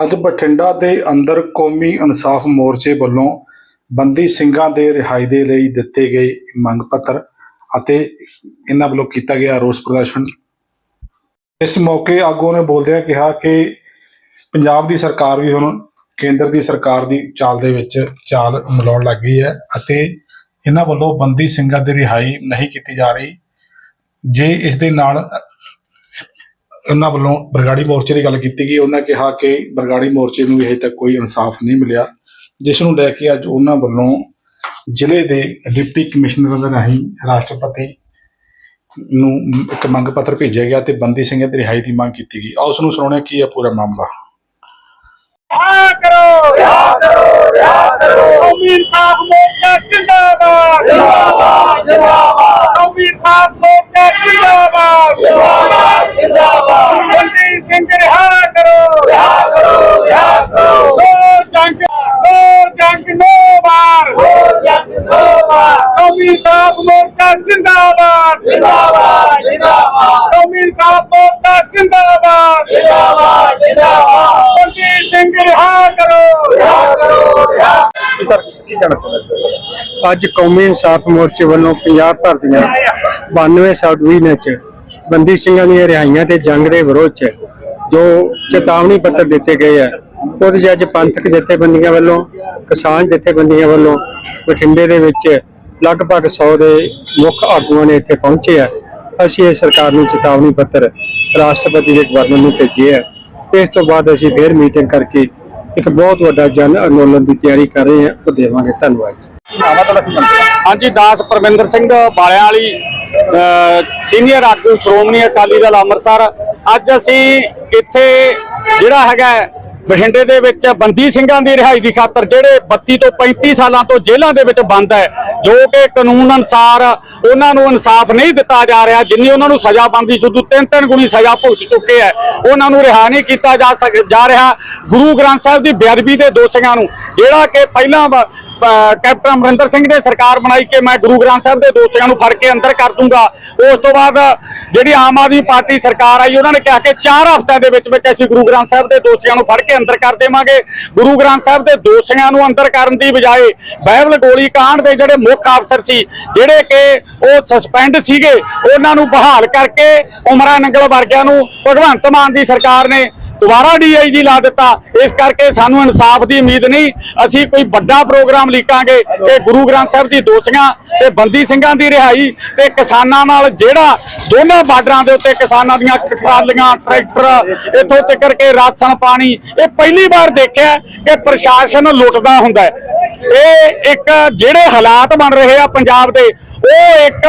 ਅੱਜ ਬਠਿੰਡਾ ਦੇ ਅੰਦਰ ਕੌਮੀ ਇਨਸਾਫ ਮੋਰਚੇ ਵੱਲੋਂ ਬੰਦੀ ਸਿੰਘਾਂ ਦੇ ਰਿਹਾਈ ਦੇ ਲਈ ਦਿੱਤੇ ਗਏ ਮੰਗ ਪੱਤਰ ਅਤੇ ਇਹਨਾਂ ਵੱਲੋਂ ਕੀਤਾ ਗਿਆ ਰੋਸ ਪ੍ਰਦਰਸ਼ਨ। ਇਸ ਮੌਕੇ ਆਗੂ ਨੇ ਬੋਲਦਿਆਂ ਕਿਹਾ ਕਿ ਪੰਜਾਬ ਦੀ ਸਰਕਾਰ ਵੀ ਹੁਣ ਕੇਂਦਰ ਦੀ ਸਰਕਾਰ ਦੀ ਚਾਲ ਦੇ ਵਿੱਚ ਚਾਲ ਮਿਲਾਉਣ ਲੱਗ ਗਈ ਹੈ ਅਤੇ ਇਹਨਾਂ ਵੱਲੋਂ ਬੰਦੀ ਸਿੰਘਾਂ ਦੀ ਰਿਹਾਈ ਨਹੀਂ ਕੀਤੀ ਜਾ ਰਹੀ। ਜੇ ਇਸ ਦੇ ਨਾਲ ਉਹਨਾਂ ਵੱਲੋਂ ਬਰਗਾੜੀ ਮੋਰਚੇ ਦੀ ਗੱਲ ਕੀਤੀ ਗਈ। ਉਹਨਾਂ ਕਿਹਾ ਕਿ ਬਰਗਾੜੀ ਮੋਰਚੇ ਨੂੰ ਵੀ ਹਜੇ ਤੱਕ ਕੋਈ ਇਨਸਾਫ ਨਹੀਂ ਮਿਲਿਆ। ਜਿਸ ਨੂੰ ਲੈ ਕੇ ਅੱਜ ਉਹਨਾਂ ਵੱਲੋਂ ਜ਼ਿਲ੍ਹੇ ਦੇ ਡਿਪਟੀ ਕਮਿਸ਼ਨਰ ਦੇ ਰਾਹੀਂ ਰਾਸ਼ਟਰਪਤੀ ਨੂੰ ਇੱਕ ਮੰਗ ਪੱਤਰ ਭੇਜਿਆ ਗਿਆ ਤੇ ਬੰਦੀ ਸਿੰਘਾਂ ਦੀ ਰਿਹਾਈ ਦੀ ਮੰਗ ਕੀਤੀ ਗਈ। ਆਓ ਉਸ ਨੂੰ ਸੁਣਾਉਣੇ ਕੀ ਹੈ ਪੂਰਾ ਮਾਮਲਾ। ਆ ਕਰੋ ਰਿਆ ਕਰੋ ਰਿਆ ਕਰੋ। ਕੌਮੀ ਸਾਫ਼ ਮੋਰਚਾ ਜਿੰਦਾਬਾਦ ਜਿੰਦਾਬਾਦ ਜਿੰਦਾਬਾਦ ਕੌਮੀ ਸਾਫ਼ ਮੋਰਚਾ ਜਿੰਦਾਬਾਦ ਜਿੰਦਾਬਾਦ ਜਿੰਦਾਬਾਦ ਬੰਦੀ ਸਿੰਘ ਰਿਹਾ ਕਰੋ ਰਿਹਾ ਕਰੋ ਰਿਹਾ ਕਰੋ ਹੋਰ ਜੰਗ ਹੋਰ ਜੰਗ ਨੋ ਵਾਰ ਹੋਰ ਜੰਗ ਨੋ ਵਾਰ ਕੌਮੀ ਸਾਫ਼ ਮੋਰਚਾ ਜਿੰਦਾਬਾਦ। ਜਿੰਦਾਬਾਦ ਜਿੰਦਾਬਾਦ। ਕੌਮੀ ਸਾਫ਼ ਮੋਰਚਾ ਜਿੰਦਾਬਾਦ। ਜਿੰਦਾਬਾਦ ਜਿੰਦਾਬਾਦ। ਬੰਦੀ ਸਿੰਘ ਰਿਹਾ ਕਰੋ। ਰਿਹਾ ਕਰੋ ਰਿਹਾ ਸਰ ਕੀ ਕਹਿਣਾ ਚਾਹੁੰਦੇ? ਅੱਜ ਕੌਮੀ ਇਨਸਾਫ ਮੋਰਚੇ ਵੱਲੋਂ ਪੰਜਾਬ ਭਰ ਦੀਆਂ 92 ਸਬ ਡਿਵੀਜ਼ਨਾਂ 'ਚ ਬੰਦੀ ਸਿੰਘਾਂ ਦੀਆਂ ਰਿਹਾਈਆਂ ਤੇ ਜੰਗ ਦੇ ਵਿਰੋਧ 'ਚ ਜੋ ਚੇਤਾਵਨੀ ਪੱਤਰ ਦਿੱਤੇ ਗਏ ਆ ਉਹਦੇ 'ਚ ਅੱਜ ਪੰਥਕ ਜਥੇਬੰਦੀਆਂ ਵੱਲੋਂ ਕਿਸਾਨ ਜਥੇਬੰਦੀਆਂ ਵੱਲੋਂ ਬਠਿੰਡੇ ਦੇ ਵਿੱਚ ਲਗਭਗ 100 ਦੇ ਮੁੱਖ ਆਗੂਆਂ ਨੇ ਇੱਥੇ ਪਹੁੰਚੇ ਆ। ਅਸੀਂ ਇਹ ਸਰਕਾਰ ਨੂੰ ਚੇਤਾਵਨੀ ਪੱਤਰ ਰਾਸ਼ਟਰਪਤੀ ਦੇ ਗਵਰਨਰ ਨੂੰ ਭੇਜੇ ਆ। ਤੇ ਇਸ ਤੋਂ ਬਾਅਦ ਅਸੀਂ ਫੇਰ ਮੀਟਿੰਗ ਕਰਕੇ ਇੱਕ ਬਹੁਤ ਵੱਡਾ ਜਨ ਅੰਦੋਲਨ ਦੀ ਤਿਆਰੀ ਕਰ ਰਹੇ ਹਾਂ ਉਹ ਦੇਵਾਂਗੇ ਧੰਨਵਾਦ। ਜੀ ਹਾਂਜੀ ਦਾਸ ਪਰਮਿੰਦਰ ਸਿੰਘ ਬਾਲਿਆਂ ਵਾਲੀ ਅਹ, ਸੀਨੀਅਰ ਆਗੂ ਸ਼੍ਰੋਮਣੀ ਅਕਾਲੀ ਦਲ ਅੰਮ੍ਰਿਤਸਰ। ਅੱਜ ਅਸੀਂ ਇੱਥੇ ਜਿਹੜਾ ਹੈਗਾ ਬਠਿੰਡੇ ਦੇ ਵਿੱਚ ਬੰਦੀ ਸਿੰਘਾਂ ਦੀ ਰਿਹਾਈ ਦੀ ਖਾਤਰ ਜਿਹੜੇ 32 ਤੋਂ 35 ਸਾਲਾਂ ਤੋਂ ਜੇਲ੍ਹਾਂ ਦੇ ਵਿੱਚ ਬੰਦ ਹੈ, ਜੋ ਕਿ ਕਾਨੂੰਨ ਅਨੁਸਾਰ ਉਹਨਾਂ ਨੂੰ ਇਨਸਾਫ ਨਹੀਂ ਦਿੱਤਾ ਜਾ ਰਿਹਾ, ਜਿੰਨੀ ਉਹਨਾਂ ਨੂੰ ਸਜ਼ਾ ਬਣਦੀ ਸ਼ੁੱਧੂ ਤਿੰਨ ਤਿੰਨ ਗੁਣੀ ਸਜ਼ਾ ਭੁਗਤ ਚੁੱਕੇ ਹੈ। ਉਹਨਾਂ ਨੂੰ ਰਿਹਾ ਨਹੀਂ ਕੀਤਾ ਜਾ ਸਕ, ਜਾ ਰਿਹਾ। ਗੁਰੂ ਗ੍ਰੰਥ ਸਾਹਿਬ ਦੀ ਬੇਅਦਬੀ ਦੇ ਦੋਸ਼ੀਆਂ ਨੂੰ ਜਿਹੜਾ ਕਿ ਪਹਿਲਾਂ ਕੈਪਟਨ ਅਮਰਿੰਦਰ ਸਿੰਘ ਨੇ ਸਰਕਾਰ ਬਣਾਈ ਕਿ ਮੈਂ ਗੁਰੂ ਗ੍ਰੰਥ ਸਾਹਿਬ ਦੇ ਦੋਸ਼ੀਆਂ ਨੂੰ ਫੜ ਕੇ ਅੰਦਰ ਕਰ ਦੂੰਗਾ। ਉਸ ਤੋਂ ਬਾਅਦ ਜਿਹੜੀ ਆਮ ਆਦਮੀ ਪਾਰਟੀ ਸਰਕਾਰ ਆਈ, ਉਹਨਾਂ ਨੇ ਕਿਹਾ ਕਿ 4 ਹਫ਼ਤਿਆਂ ਦੇ ਵਿੱਚ ਵਿੱਚ ਅਸੀਂ ਗੁਰੂ ਗ੍ਰੰਥ ਸਾਹਿਬ ਦੇ ਦੋਸ਼ੀਆਂ ਨੂੰ ਫੜ ਕੇ ਅੰਦਰ ਕਰ ਦੇਵਾਂਗੇ। ਗੁਰੂ ਗ੍ਰੰਥ ਸਾਹਿਬ ਦੇ ਦੋਸ਼ੀਆਂ ਨੂੰ ਅੰਦਰ ਕਰਨ ਦੀ ਬਜਾਏ ਬਾਈਬਲ ਗੋਲੀ ਕਾਂਡ ਦੇ ਜਿਹੜੇ ਮੁੱਖ ਅਫਸਰ ਸੀ, ਜਿਹੜੇ ਕਿ ਉਹ ਸਸਪੈਂਡ ਸੀਗੇ, ਉਹਨਾਂ ਨੂੰ ਬਹਾਲ ਕਰਕੇ ਉਮਰਾ ਨੰਗਲ ਵਰਗਿਆਂ ਨੂੰ ਭਗਵੰਤ ਮਾਨ ਦੀ ਸਰਕਾਰ ਨੇ ਦੁਬਾਰਾ ਡੀਆਈਜੀ ਲਾ ਦਿੱਤਾ। ਇਸ ਕਰਕੇ ਸਾਨੂੰ ਇਨਸਾਫ ਦੀ ਉਮੀਦ ਨਹੀਂ। ਅਸੀਂ ਕੋਈ ਵੱਡਾ ਪ੍ਰੋਗਰਾਮ ਲਿਖਾਂਗੇ ਕਿ ਗੁਰੂ ਗ੍ਰੰਥ ਸਾਹਿਬ ਦੀ ਦੋਸ਼ੀਆਂ ਤੇ ਬੰਦੀ ਸਿੰਘਾਂ ਦੀ ਰਿਹਾਈ ਤੇ ਕਿਸਾਨਾਂ ਨਾਲ ਜਿਹੜਾ ਦੋਨਾਂ ਬਾਰਡਰਾਂ ਦੇ ਉੱਤੇ ਕਿਸਾਨਾਂ ਦੀਆਂ ਟਰਾਲੀਆਂ, ਟਰੈਕਟਰ, ਇੱਥੋਂ ਤੱਕ ਕੇ ਰਾਸ਼ਨ ਪਾਣੀ, ਇਹ ਪਹਿਲੀ ਵਾਰ ਦੇਖਿਆ ਕਿ ਪ੍ਰਸ਼ਾਸਨ ਲੁੱਟਦਾ ਹੁੰਦਾ ਇਹ ਇੱਕ ਜਿਹੜੇ ਹਾਲਾਤ ਬਣ ਰਹੇ ਆ ਪੰਜਾਬ ਦੇ, ਉਹ ਇੱਕ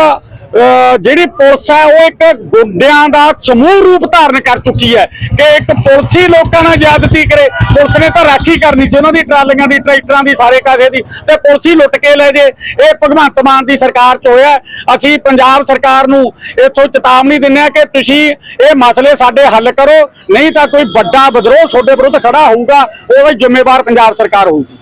ਜਿਹੜੀ ਪੁਲਿਸ ਹੈ ਉਹ ਇੱਕ ਗੁੰਡਿਆਂ ਦਾ ਸਮੂਹ ਰੂਪ ਧਾਰਨ ਕਰ ਚੁੱਕੀ ਹੈ ਕਿ ਇੱਕ ਪੁਲਿਸ ਹੀ ਲੋਕਾਂ ਨਾਲ ਜ਼ਿਆਦਤੀ ਕਰੇ। ਪੁਲਿਸ ਨੇ ਤਾਂ ਰਾਖੀ ਕਰਨੀ ਸੀ, ਉਹਨਾਂ ਦੀ ਟਰਾਲੀਆਂ ਦੀ, ਟਰੈਕਟਰਾਂ ਦੀ, ਸਾਰੇ ਕਾਸੇ ਦੀ ਤੇ ਪੁਲਿਸ ਹੀ ਲੁੱਟ ਕੇ ਲੈ ਜੇ। ਇਹ ਭਗਵੰਤ ਮਾਨ ਦੀ ਸਰਕਾਰ ਚ ਹੋਇਆ। ਅਸੀਂ ਪੰਜਾਬ ਸਰਕਾਰ ਨੂੰ ਇੱਥੋਂ ਚੇਤਾਵਨੀ ਦਿੰਦੇ ਆ ਕਿ ਤੁਸੀਂ ਇਹ ਮਸਲੇ ਸਾਡੇ ਹੱਲ ਕਰੋ। ਨਹੀਂ ਤਾਂ ਕੋਈ ਵੱਡਾ ਵਿਦਰੋਹ ਤੁਹਾਡੇ ਵਿਰੁੱਧ ਖੜਾ ਹੋਊਗਾ ਉਹ ਜ਼ਿੰਮੇਵਾਰ ਪੰਜਾਬ ਸਰਕਾਰ ਹੋਊਗੀ।